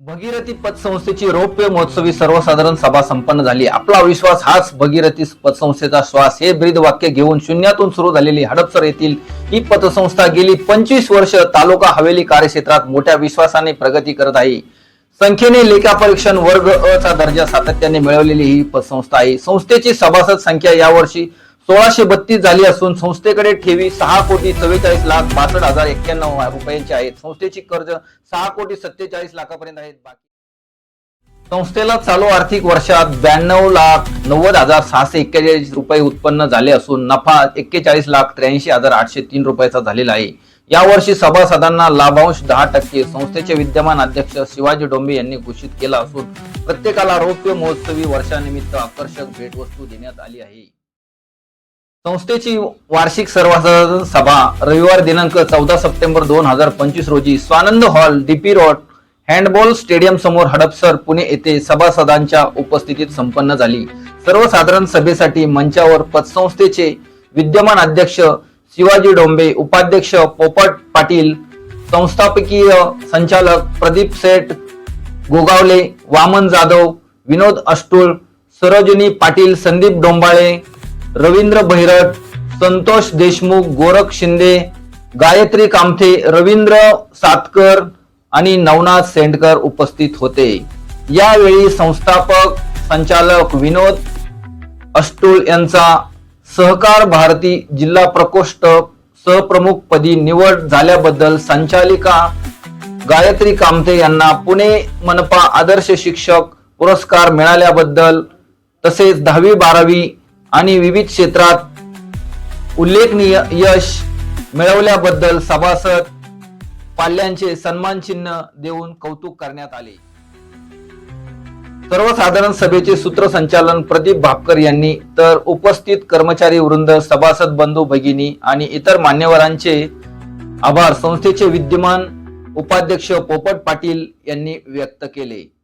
भगीरथी पतसंस्थेची रौप्य महोत्सवी सर्वसाधारण सभा संपन्न झाली. आपला विश्वास हाच भगीरथी पतसंस्थेचा श्वास. हे ब्रीद वाक्य घेऊन शून्यातून सुरू झालेली हडपसर येथील ही पतसंस्था गेली पंचवीस वर्ष तालुका हवेली कार्यक्षेत्रात मोठ्या विश्वासाने प्रगती करत आहे. संख्येने लेखापरीक्षण वर्ग अ चा दर्जा सातत्याने मिळवलेली ही पतसंस्था आहे. संस्थेची सभासद संख्या यावर्षी सोळाशे बत्तीस झाली असून संस्थेकडे ठेवी सहा कोटी चव्वेचाळीस लाख बासष्ट हजार एक्क्याण्णव रुपयांची आहेत. संस्थेची कर्ज सहा कोटी सत्तेचाळीस लाखापर्यंत आहेत. बाकी संस्थेला चालू आर्थिक वर्षात ब्याण्णव लाख नव्वद हजार सहाशे एक्केचाळीस रुपये उत्पन्न झाले असून नफा एक्केचाळीस लाख त्र्याऐंशी हजार आठशे तीन रुपयाचा झालेला आहे. यावर्षी सभासदांना लाभांश दहा टक्के संस्थेचे विद्यमान अध्यक्ष शिवाजी डोंबे यांनी घोषित केला असून प्रत्येकाला रौप्य महोत्सवी वर्षानिमित्त आकर्षक भेटवस्तू देण्यात आली आहे. संस्थेची वार्षिक सर्वसाधारण सभा रविवार दिनांक चौदा सप्टेंबर दोन हजार पंचवीस रोजी Swanand hall DP road handball stadium समोर हडपसर पुणे येथे सभासदांच्या उपस्थितीत संपन्न झाली. सर्वसाधारण सभेसाठी मंचावर पतसंस्थेचे विद्यमान अध्यक्ष शिवाजी डोंबे उपाध्यक्ष पोपट पाटील संस्थापकीय संचालक प्रदीप सेठ गोगावले वामन जाधव विनोद अष्टूळ सरोजिनी पाटील संदीप डोंबाळे रवींद्र भैरट संतोष देशमुख गोरख शिंदे गायत्री कामथे रवींद्र सातकर आणि नवनाथ सेंडकर उपस्थित होते. यावेळी संस्थापक संचालक विनोद अष्टुल यांचा सहकार भारती जिल्हा प्रकोष्ठ सहप्रमुख पदी निवड झाल्याबद्दल संचालिका गायत्री कामते यांना पुणे मनपा आदर्श शिक्षक पुरस्कार मिळाल्याबद्दल तसेच दहावी बारावी आणि विविध क्षेत्रात उल्लेखनीय यश मिळवल्याबद्दल सभासद पाल्यांचे सन्मान चिन्ह देऊन कौतुक करण्यात आले. सर्वसाधारण सभेचे सूत्रसंचालन प्रदीप भापकर यांनी तर उपस्थित कर्मचारी वृंद सभासद बंधू भगिनी आणि इतर मान्यवरांचे आभार. संस्थेचे विद्यमान उपाध्यक्ष पोपट पाटील यांनी व्यक्त केले.